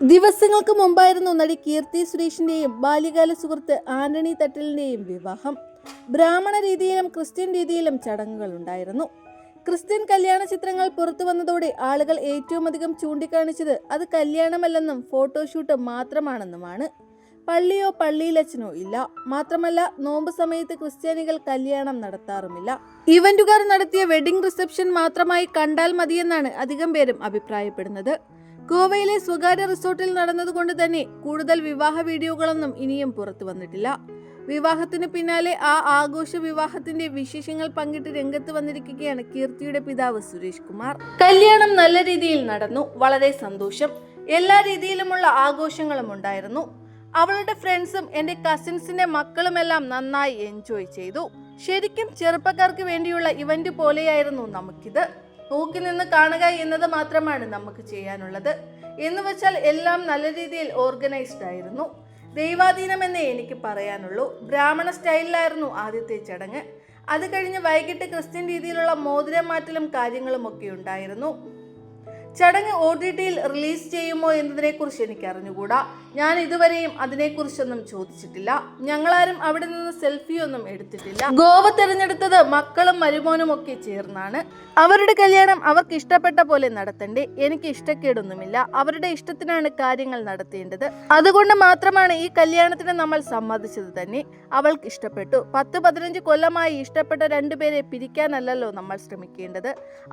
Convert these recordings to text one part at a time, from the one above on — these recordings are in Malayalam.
ദിവസങ്ങൾക്ക് മുമ്പായിരുന്നു നടി കീർത്തി സുരേഷിന്റെയും ബാല്യകാല സുഹൃത്ത് ആന്റണി തട്ടിലിന്റെയും വിവാഹം. ബ്രാഹ്മണ രീതിയിലും ക്രിസ്ത്യൻ രീതിയിലും ചടങ്ങുകൾ ഉണ്ടായിരുന്നു. ക്രിസ്ത്യൻ കല്യാണ ചിത്രങ്ങൾ പുറത്തു വന്നതോടെ ആളുകൾ ഏറ്റവും അധികം ചൂണ്ടിക്കാണിച്ചത് അത് കല്യാണമല്ലെന്നും ഫോട്ടോഷൂട്ട് മാത്രമാണെന്നുമാണ്. പള്ളിയോ പള്ളിയിലച്ഛനോ ഇല്ല. മാത്രമല്ല നോമ്പ് സമയത്ത് ക്രിസ്ത്യാനികൾ കല്യാണം നടത്താറുമില്ല. ഇവന്റുകാർ നടത്തിയ വെഡിംഗ് റിസപ്ഷൻ മാത്രമായി കണ്ടാൽ മതിയെന്നാണ് അധികം പേരും അഭിപ്രായപ്പെടുന്നത്. ഗോവയിലെ സ്വകാര്യ റിസോർട്ടിൽ നടന്നതുകൊണ്ട് തന്നെ കൂടുതൽ വിവാഹ വീഡിയോകളൊന്നും ഇനിയും പുറത്തു വന്നിട്ടില്ല. വിവാഹത്തിന് പിന്നാലെ ആ ആഘോഷ വിവാഹത്തിന്റെ വിശേഷങ്ങൾ പങ്കിട്ട് രംഗത്ത് വന്നിരിക്കുകയാണ് കീർത്തിയുടെ പിതാവ് സുരേഷ് കുമാർ. കല്യാണം നല്ല രീതിയിൽ നടന്നു വളരെ സന്തോഷം. എല്ലാ രീതിയിലുമുള്ള ആഘോഷങ്ങളും ഉണ്ടായിരുന്നു. അവളുടെ ഫ്രണ്ട്സും എന്റെ കസിൻസിന്റെ മക്കളുമെല്ലാം നന്നായി എൻജോയ് ചെയ്തു. ശരിക്കും ചെറുപ്പക്കാർക്ക് വേണ്ടിയുള്ള ഇവന്റ് പോലെയായിരുന്നു നമുക്കിത്. നോക്കി നിന്ന് കാണുക എന്നത് മാത്രമാണ് നമുക്ക് ചെയ്യാനുള്ളത്. എന്ന് വെച്ചാൽ എല്ലാം നല്ല രീതിയിൽ ഓർഗനൈസ്ഡ് ആയിരുന്നു. ദൈവാധീനമെന്നേ എനിക്ക് പറയാനുള്ളൂ. ബ്രാഹ്മണ സ്റ്റൈലിലായിരുന്നു ആദ്യത്തെ ചടങ്ങ്. അത് കഴിഞ്ഞ് വൈകിട്ട് ക്രിസ്ത്യൻ രീതിയിലുള്ള മോതിരം മാറ്റലും കാര്യങ്ങളും ഒക്കെ ഉണ്ടായിരുന്നു. ചടങ്ങ് ഒ ടി ടിയിൽ റിലീസ് ചെയ്യുമോ എന്നതിനെക്കുറിച്ച് എനിക്ക് അറിഞ്ഞുകൂടാ ഞാൻ ഇതുവരെയും അതിനെക്കുറിച്ചൊന്നും ചോദിച്ചിട്ടില്ല. ഞങ്ങളാരും അവിടെ നിന്ന് സെൽഫിയൊന്നും എടുത്തിട്ടില്ല. ഗോവ തിരഞ്ഞെടുത്തത് മക്കളും മരുമോനും ഒക്കെ ചേർന്നാണ്. അവരുടെ കല്യാണം അവർക്ക് ഇഷ്ടപ്പെട്ട പോലെ നടത്തണ്ടേ. എനിക്ക് ഇഷ്ടക്കേടൊന്നുമില്ല. അവരുടെ ഇഷ്ടത്തിനാണ് കാര്യങ്ങൾ നടത്തേണ്ടത്. അതുകൊണ്ട് മാത്രമാണ് ഈ കല്യാണത്തിന് നമ്മൾ സമ്മതിച്ചത് തന്നെ. അവൾക്ക് ഇഷ്ടപ്പെട്ടു. പത്ത് പതിനഞ്ച് കൊല്ലമായി ഇഷ്ടപ്പെട്ട രണ്ടുപേരെ പിരിക്കാനല്ലല്ലോ നമ്മൾ ശ്രമിക്കേണ്ടത്.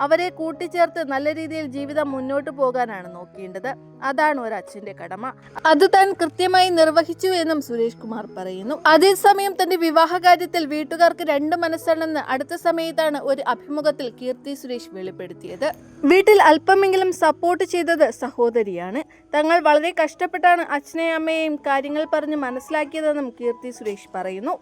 അവരെ കൂട്ടിച്ചേർത്ത് നല്ല രീതിയിൽ ജീവിതം മുന്നോട്ട് പോകാനാണ് നോക്കേണ്ടത്. അതാണ് ഒരു അച്ഛന്റെ കടമ. അത് താൻ കൃത്യമായി നിർവഹിച്ചു എന്നും സുരേഷ് കുമാർ പറയുന്നു. അതേസമയം തന്റെ വിവാഹ കാര്യത്തിൽ വീട്ടുകാർക്ക് രണ്ട് മനസ്സാണെന്ന് അടുത്ത സമയത്താണ് ഒരു അഭിമുഖത്തിൽ കീർത്തി സുരേഷ് വെളിപ്പെടുത്തിയത്. വീട്ടിൽ അല്പമെങ്കിലും സപ്പോർട്ട് ചെയ്തത് സഹോദരിയാണ്. തങ്ങൾ വളരെ കഷ്ടപ്പെട്ടാണ് അച്ഛനെയും അമ്മയെയും കാര്യങ്ങൾ പറഞ്ഞ് മനസ്സിലാക്കിയതെന്നും കീർത്തി സുരേഷ് പറയുന്നു.